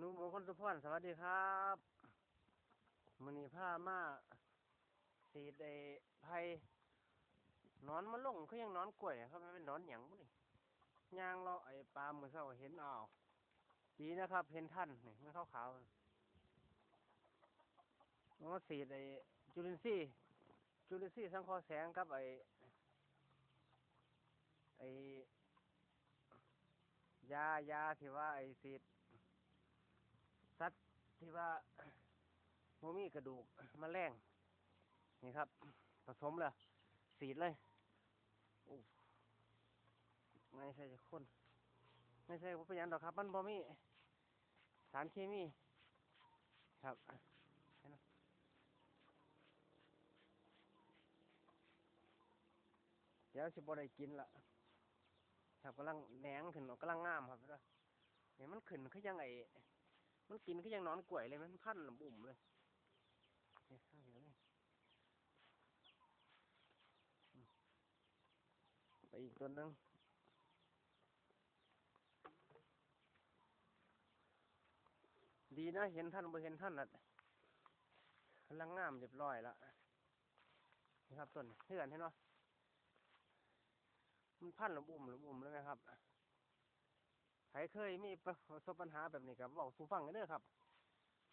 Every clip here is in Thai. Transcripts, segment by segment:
หนุ่มมงคลสุพรสวัสดีครับมือนี้ผ้ามาสีดไอ้ไผ่นอนมาลงคือยังนอนกล้วยอะครับมันเป็นนอนหยังบุนี่ยางเราไอ้ปลาเมื่อเช้าเห็นอ้าวดีนะครับ เห็นท่านนี่มันขาวขาวมันก็สีดไอ้จุลินทรีย์จุลินทรีย์สังเคราะห์แสงกับไอ้ไอ้ยายาที่ว่าไอ้สีด สัตว์ที่ว่าโมมีกระดูกมแมลงนี่ครับ ผสมเลยสีดเลยโอ้ไม่ใช่จะคนไม่ใช่ว่าเป็นหยังดอกครับ มันบ่มีสารเคมีครับเห็นไหมเดี๋ยวสิบ่ได้กินละครับกำลังแหนงขึ้นกำลังงามครับเนี่ยมันขึ้นคือยังไง มันกินก็ยังนอนกล้วยเลยมันพันลำบุ่มเลยเนี่ยข้างเดียวนี่อืมไปอีกตัวหนึงดีนะเห็นท่านบ่เห็นท่านน่ะลังงามเรียบร้อยล้วนี่ครับต้นเพื่อนเห็นไหมมันพันลำบุ่มลำบุ่มเลยนะครับ ใครเคยมีประสบปัญหาแบบนี้กับบอกสูฟังกันเด้อครับ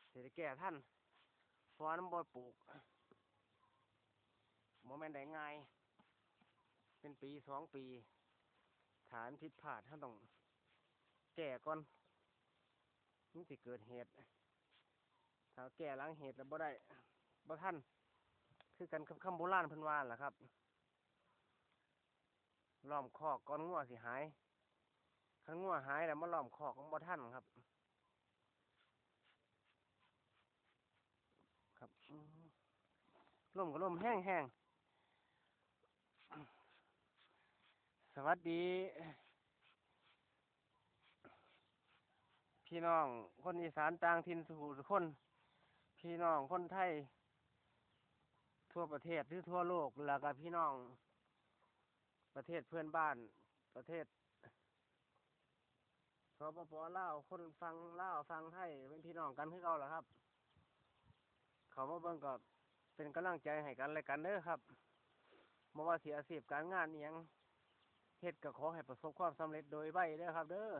เศรษฐแก่ท่านเพราะว่าน้ำบ่ปลูกโมแมนได้ง่าย เป็นปีสองปี ฐานผิดพลาดท่านต้องแก่ก่อนนี่สิเกิดเหตุถ้าแก่ล้างเหตุแล้วบ่ได้บ่ท่านคือกันคำโบราณพิ่นว่าล่ะครับล้อมคอกก่อนงัวสิหาย ขันงัวหายแล้วมาล้อมคอกของบ่ท่านครับ ครับอืมลมก็ลมแห้งแห้งสวัสดี พี่น้องคนอีสานต่างถิ่นสู่คน พี่น้องคนไทย ทั่วประเทศหรือทั่วโลกแล้วก็พี่น้อง ประเทศเพื่อนบ้านประเทศ สปปลาวคนฟังลาวฟังไทยเป็นพี่น้องกันคือเก่าแหละครับ เขามาเบิ่งก็เป็นกำลังใจให้กันและกันเด้อครับบ่ว่าสิอาชีพการงานอิหยังเฮ็ดก็ขอให้ประสบความสำเร็จโดยไวเด้อครับ เด้อ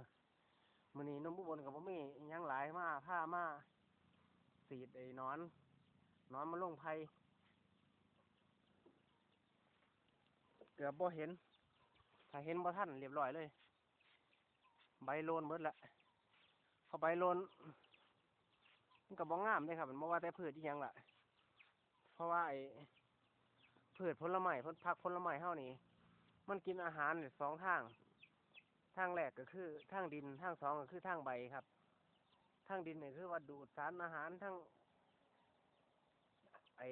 มื้อนี้นุ่มอุบลก็บ่มีอิหยังหลายมาผ้ามาสีดไอ้หนอนหนอนมาลงไผเกือบบ่เห็น ถ้าเห็นบ่ทันเรียบร้อยเลย ใบโลนเบิดละพอใบโลนมันก็บ่งงามเลยครับ มันบ่ว่าแต่พืชที่ยังละเพราะว่าไอ้พืชผลไม้ผลผักผลไม้เฮานี่มันกินอาหารสองทาง ทางแรกก็คือทางดินทางสองก็คือทางใบครับ ทางดินนี่คือว่าดูดสารอาหารทั้งไอ้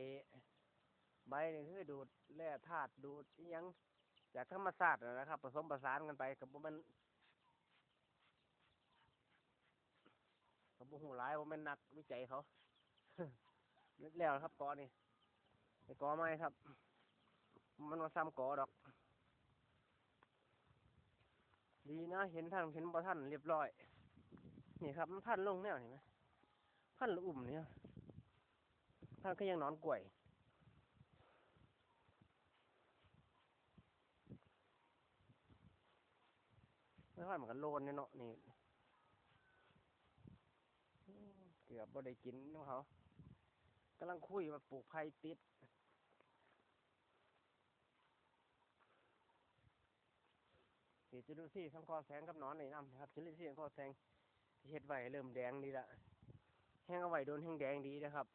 ใบนี่คือดูดแร่ธาตุดูดยังจากธรรมชาตินะครับ ผสมผสานกันไปกับมัน เขา บุหูหลายผมเป็นนักวิจัยเขาแล้วครับกอนี่ไอ้กอไม้ครับ มันมาซ้ำกอดอก ดีนะเห็นท่านเห็นบ่ท่านเรียบร้อย นี่ครับมันพันลงแนวเห็นไหมพันละอุ่มเนี่ยพันก็ยังนอนกล้วยไม่ค่อยเหมือนกันโลนเนี่ยเนาะนี่ เกือบบ่ได้กินของเขากำลังคุยว่าปลูกไผ่ติดสีจุลินทรีย์สังเคราะห์แสงกับนอนนี่นำนะครับจุลินทรีย์สังเคราะห์แสงที่เฮ็ดไว้เริ่มแดงดีละแห้งเอาไว้โดนแห้งแดงดีนะครับ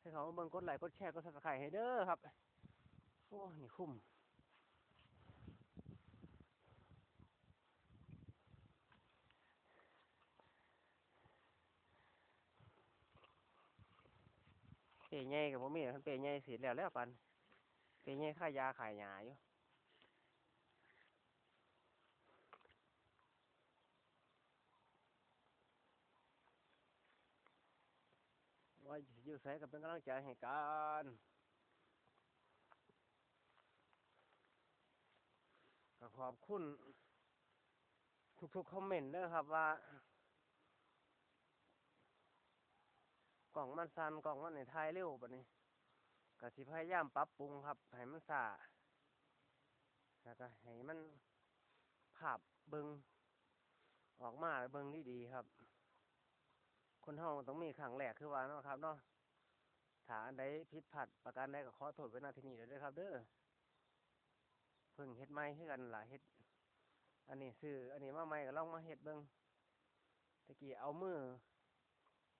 ให้เขามาเบิ่งกดไลค์กดแชร์กดซับสไครต์ให้เด้อครับโอ้นี่คุ้ม ย์ใหญ่กับผมมีคันเปย์ใหญ่เสร็จแล้วแล้วปันเปย์ใหญ่ค่ายาขายยาอยู่ว่าอยู่ใส่กับเป็นกำลังใจให้กันก็ขอบคุณทุกๆคอมเมนต์เด้อครับว่า กล่องมันสันกล่องมันในถ่ายเร็วบัดนี้ก็สิพยายามปรับปรุงครับให้มันสาแล้วก็ให้มันภาพเบิงออกมาเบิงดีๆครับ คนเฮาต้องมีครั้งแรกคือว่านะครับเนาะถ้าอันใดผิดพลาดประการใดก็ขอโทษไว้ณที่นี้เลยด้อครับ เด้อเพิ่งเฮ็ดใหม่คือกันล่ะเฮ็ด อันนี้ซื้ออันนี้มาใหม่ก็ลองมาเฮ็ดเบิงตะกี้เอามือ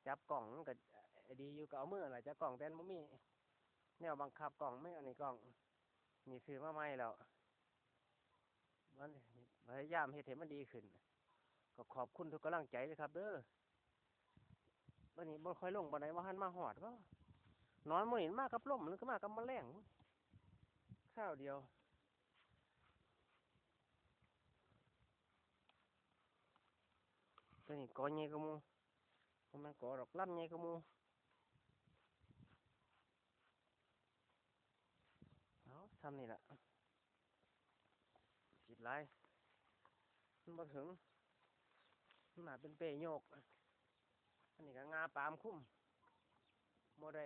จับกล่องมันก็ ดีอยู่ก็เอามือล่ะจับกล่องแต่มันบ่มีแนวบังคับกล่องไม่อันนี้กล่องนี่ซื้อมาใหม่แล้วมันพยายามเฮ็ดให้มันดีขึ้น ก็ขอบคุณทุกกำลังใจเลยครับ เด้อวันนี้บ่ค่อยลงปานใดว่าหันมาหอดก็นอนมื้อนี้มากับลมหรือก็มากับแมลงข้าวเดียวตัวนี้กอใหญ่กว่าหมูบ่แมันกอดอกลำใหญ่กว่าหมู ทำนี่แหละผิดไรมันบ่ถึงมันมาเป็นเปยโยก อันนี้ก็งาปามคุ้มโมได้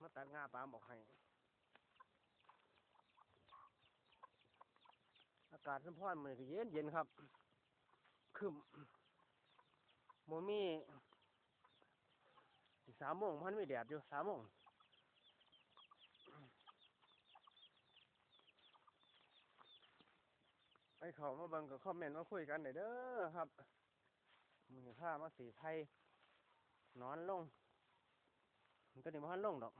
มาตัดงาปามออกให้อากาศสัมพอนมือก็เย็นเย็นๆครับคึมโมมีอีกสามโมงพันไมีแดดอยู่สามโมงไป เขามาเบิ่งกับคอมเมนต์มาคุยกันหน่อยเด้อครับมือผ้ามาสีไทยนอนลงมันตัวนี้มันลงดอก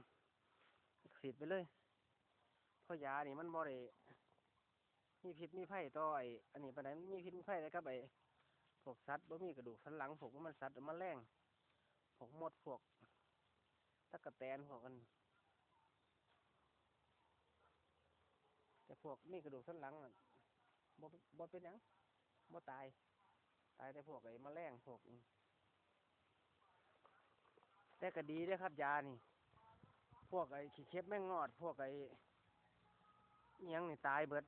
สีดไปเลยเพราะยานี่มันบ่ได้มีพิษมีไผ่ต่อไออันนี้ปานใดมันมีพิษมีไผ่เลยครับไอพวกสัตว์บ่มีกระดูกสันหลังพวกมันสัตว์มันแรงพวกมดพวกตะกะแตนพวกกันแต่พวกมีกระดูกสันหลังอะ บ่บ่เป็นหยังบ่ตาย ตายแต่พวกไอ้แมลงพวกนี้แต่ก็ดีด้อครับ ยานี่ พวกไอ้ขี้เข็บแม่งงอด พวกไอ้อิหยังนี่ตายเบิด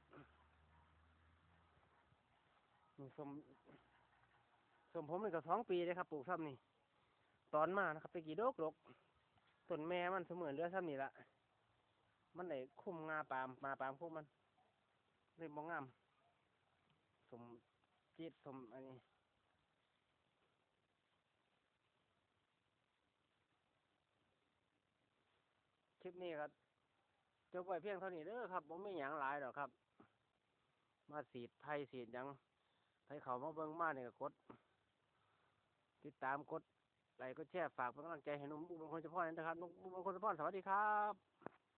นี่สมส่วนผมนี่ก็สองปีเลยครับ ปลูกซ้ำนี่ ตอนมานะครับ ไปกี่โดกดกต้นแม่มันเสมือนเรือซ้ำนี่ละมันได้คุ้มงาปามมาปามคุ้มมันเลยมองงาม สมจีดสมอันนี้คลิปนี้ครับจบไว้เพียงเท่านี้เด้อครับผมไม่หยังหลายหรอกครับ มาสีดไผ่สีดยังไผ่เขามาเบิ่งมาเนี่ยก็กด ติดตามกดไลค์กดแชร์ฝากเป็นกำลังใจให้นุ่มบุญมงคลเฉพาะนะครับนุ่มบุญมงคลเฉพาะสวัสดีครับ